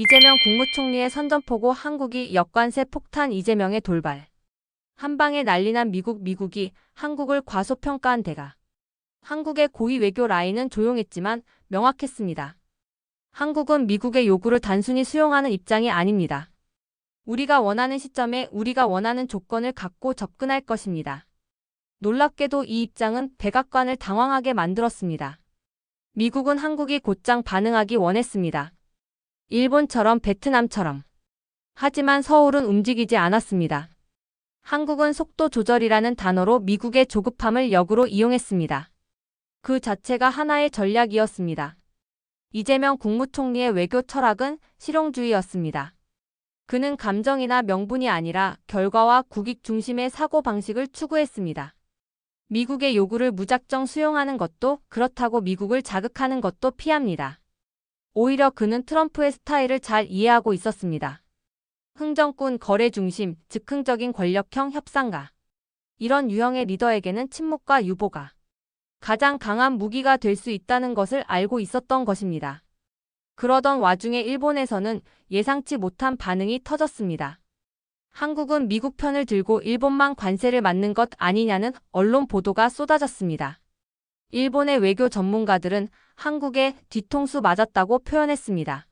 이재명 국무총리의 선전포고 한국이 역관세 폭탄 이재명의 돌발. 한방에 난리난 미국 미국이 한국을 과소평가한 대가. 한국의 고위 외교 라인은 조용했지만 명확했습니다. 한국은 미국의 요구를 단순히 수용하는 입장이 아닙니다. 우리가 원하는 시점에 우리가 원하는 조건을 갖고 접근할 것입니다. 놀랍게도 이 입장은 백악관을 당황하게 만들었습니다. 미국은 한국이 곧장 반응하기 원했습니다. 일본처럼 베트남처럼. 하지만 서울은 움직이지 않았습니다. 한국은 속도 조절이라는 단어로 미국의 조급함을 역으로 이용했습니다. 그 자체가 하나의 전략이었습니다. 이재명 국무총리의 외교 철학은 실용주의였습니다. 그는 감정이나 명분이 아니라 결과와 국익 중심의 사고 방식을 추구했습니다. 미국의 요구를 무작정 수용하는 것도 그렇다고 미국을 자극하는 것도 피합니다. 오히려 그는 트럼프의 스타일을 잘 이해하고 있었습니다. 흥정꾼 거래 중심, 즉흥적인 권력형 협상가. 이런 유형의 리더에게는 침묵과 유보가 가장 강한 무기가 될 수 있다는 것을 알고 있었던 것입니다. 그러던 와중에 일본에서는 예상치 못한 반응이 터졌습니다. 한국은 미국 편을 들고 일본만 관세를 맞는 것 아니냐는 언론 보도가 쏟아졌습니다. 일본의 외교 전문가들은 한국에 뒤통수 맞았다고 표현했습니다.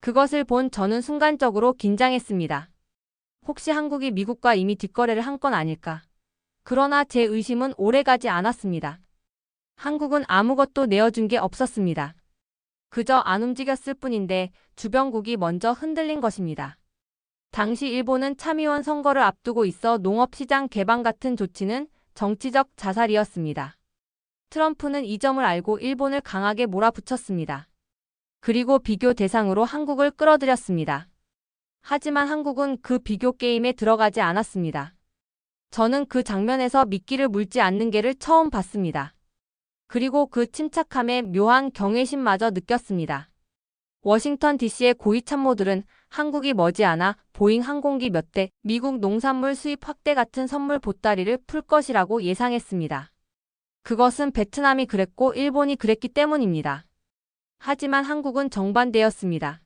그것을 본 저는 순간적으로 긴장했습니다. 혹시 한국이 미국과 이미 뒷거래를 한 건 아닐까? 그러나 제 의심은 오래가지 않았습니다. 한국은 아무것도 내어준 게 없었습니다. 그저 안 움직였을 뿐인데 주변국이 먼저 흔들린 것입니다. 당시 일본은 참의원 선거를 앞두고 있어 농업시장 개방 같은 조치는 정치적 자살이었습니다. 트럼프는 이 점을 알고 일본을 강하게 몰아붙였습니다. 그리고 비교 대상으로 한국을 끌어들였습니다. 하지만 한국은 그 비교 게임에 들어가지 않았습니다. 저는 그 장면에서 미끼를 물지 않는 게를 처음 봤습니다. 그리고 그 침착함에 묘한 경외심마저 느꼈습니다. 워싱턴 DC의 고위 참모들은 한국이 머지않아 보잉 항공기 몇 대, 미국 농산물 수입 확대 같은 선물 보따리를 풀 것이라고 예상했습니다. 그것은 베트남이 그랬고 일본이 그랬기 때문입니다. 하지만 한국은 정반대였습니다.